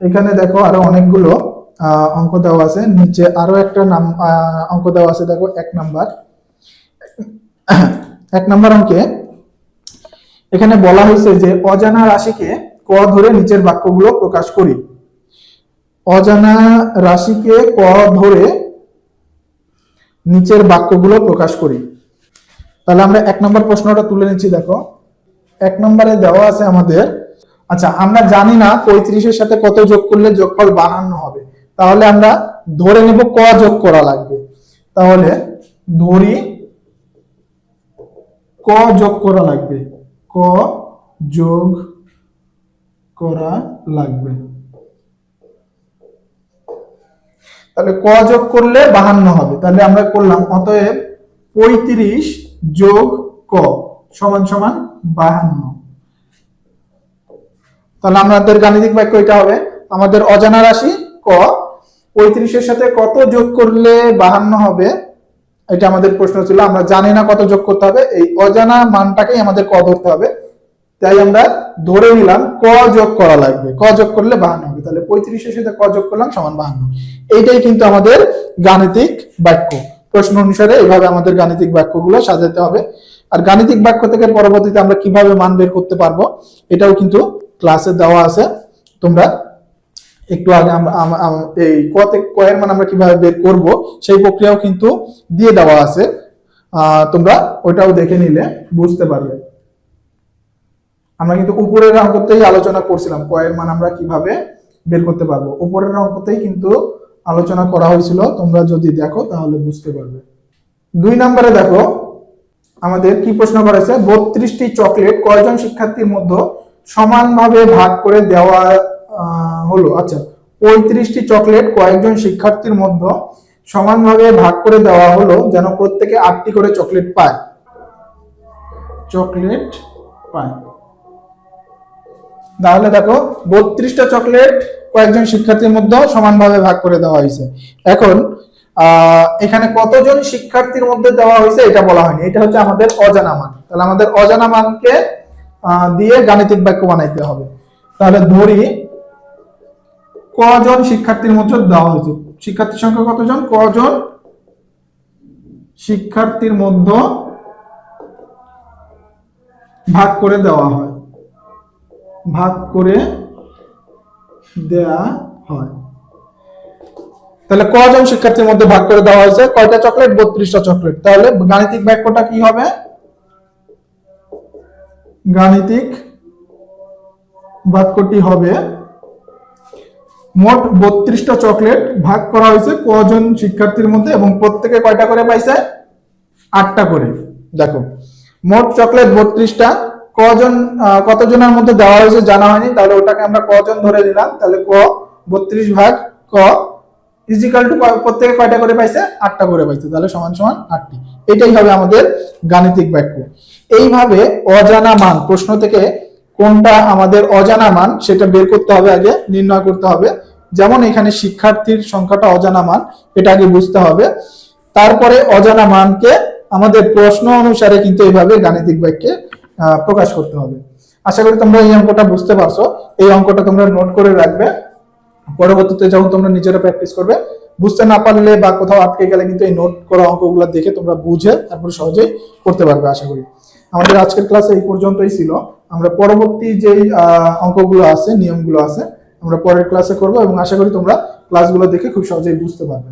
এখানে দেখো আরও অনেকগুলো অঙ্ক দেওয়া আছে। নিচে আরও একটা নাম অঙ্ক দেওয়া আছে, দেখো, এক নাম্বার। এক নাম্বার অঙ্কে এখানে বলা হয়েছে যে, অজানা রাশিকে ক ধরে নিচের বাক্যগুলো প্রকাশ করি। অজানা রাশিকে ক ধরে নিচের বাক্যগুলো প্রকাশ করি। তাহলে আমরা এক নম্বর প্রশ্নটা তুলে নিচ্ছি, দেখো। এক নম্বরে দেওয়া আছে আমাদের আচ্ছা আমরা জানি না পঁয়ত্রিশের সাথে কত যোগ করলে যোগফল বাহান্ন হবে। তাহলে আমরা ধরে নেব ক যোগ করা লাগবে। তাহলে ধরি ক যোগ করা লাগবে। ক যোগ করা লাগবে। তাহলে ক যোগ করলে বাহান্ন হবে। তাহলে আমরা করলাম, অতএব পঁয়ত্রিশ যোগ ক সমান সমান বাহান্ন। তাহলে আমাদের গাণিতিক বাক্য এটা হবে। আমাদের অজানা রাশি ক। পঁয়ত্রিশের সাথে কত যোগ করলে বাহান্ন হবে? এটা আমাদের প্রশ্ন ছিল। আমরা জানি না কত যোগ করতে হবে। এই অজানা মানটাকেই আমাদের ক ধরতে হবে। তাই আমরা ধরে নিলাম ক যোগ করা লাগবে। ক যোগ করলে বাহান্ন হবে। তাহলে পঁয়ত্রিশের সাথে ক যোগ করলাম সমান বাহান্ন। এইটাই কিন্তু আমাদের গাণিতিক বাক্য। প্রশ্ন অনুসারে এইভাবে আমাদের গাণিতিক বাক্যগুলো সাজাতে হবে। আর গাণিতিক বাক্য থেকে পরবর্তীতে আমরা কীভাবে মান বের করতে পারব, এটাও কিন্তু ক্লাসে দেওয়া আছে। তোমরা একটু আগে এই কতে কয়ের মান আমরা কীভাবে বের করব, সেই প্রক্রিয়াও কিন্তু দিয়ে দেওয়া আছে। তোমরা ওটাও দেখে নিলে বুঝতে পারবে। আমরা কিন্তু উপরের অঙ্কতেই আলোচনা করছিলাম কয়ের মান আমরা কীভাবে বের করতে পারব। উপরের অঙ্কতেই কিন্তু আলোচনা করা হয়েছিল, তোমরা যদি দেখো তাহলে বুঝতে পারবে। দুই নম্বরে দেখো, আমাদের কি প্রশ্ন করেছে? বত্রিশটি চকলেট কয়জন শিক্ষার্থীর মধ্যে সমানভাবে ভাগ করে দেওয়া হলো। আচ্ছা পঁয়ত্রিশটি চকলেট কয়েকজন শিক্ষার্থীর মধ্যে সমানভাবে ভাগ করে দেওয়া হলো যেন প্রত্যেকে আটটি করে চকলেট পায়। চকলেট পায়। তাহলে দেখো, বত্রিশটা চকলেট কয়েকজন শিক্ষার্থীর মধ্যে সমানভাবে ভাগ করে দেওয়া হয়েছে। এখন এখানে কতজন শিক্ষার্থীর মধ্যে দেওয়া হয়েছে এটা বলা হয়নি। এটা হচ্ছে আমাদের অজানা মান। তাহলে আমাদের অজানা মানকে দিয়ে গাণিতিক বাক্য বানাইতে হবে। তাহলে ধরি, কজন শিক্ষার্থীর মধ্যে দেওয়া হয়েছে? শিক্ষার্থীর সংখ্যা কতজন? কজন শিক্ষার্থীর মধ্যে ভাগ করে দেওয়া হয়? ভাগ করে দেয়া হয়। তাহলে কজন শিক্ষার্থীর মধ্যে ভাগ করে দেওয়া হয়েছে? কয়টা চকলেট? বত্রিশটা চকলেট। তাহলে গাণিতিক বাক্যটা কি হবে? গাণিতিক বাক্যটি হবে, মোট বত্রিশটা চকলেট ভাগ করা হয়েছে কজন শিক্ষার্থীর মধ্যে এবং প্রত্যেকে কয়টা করে পাইছে? আটটা করে। দেখো, মোট চকলেট বত্রিশটা, কজন কতজনের মধ্যে দেওয়া হয়েছে জানা হয়নি, তাহলে ওটাকে আমরা কজন ধরে নিলাম? তাহলে ক, বত্রিশ ভাগ ক ইজিক্যাল টু প্রত্যেকে কয়টা করে পাইছে? আটটা করে পাইছে। তাহলে সমান সমান আটটি। এটাই হবে আমাদের গাণিতিক বাক্য। এইভাবে অজানা মান, প্রশ্ন থেকে কোনটা আমাদের অজানা মান, সেটা বের করতে হবে আগে, নির্ণয় করতে হবে। যেমন এখানে শিক্ষার্থীর সংখ্যাটা অজানা মান, এটা আগে বুঝতে হবে। তারপরে অজানা মানকে আমাদের প্রশ্ন অনুসারে কিন্তু এইভাবে গাণিতিক বাক্যে প্রকাশ করতে হবে। আশা করি তোমরা এই অঙ্কটা বুঝতে পারছ। এই অঙ্কটা তোমরা নোট করে রাখবে। পরবর্তীতে যখন তোমরা নিজেরা প্র্যাকটিস করবে, বুঝতে না পারলে বা কোথাও আটকে গেলে কিন্তু এই নোট করা অঙ্কগুলো দেখে তোমরা বুঝে তারপরে সহজেই করতে পারবে, আশা করি। আমাদের আজকের ক্লাসে এই পর্যন্তই ছিল। আমরা পরবর্তী যেই অঙ্কগুলো আছে, নিয়মগুলো আছে, আমরা পরের ক্লাসে করব এবং আশা করি তোমরা ক্লাসগুলো দেখে খুব সহজেই বুঝতে পারবে।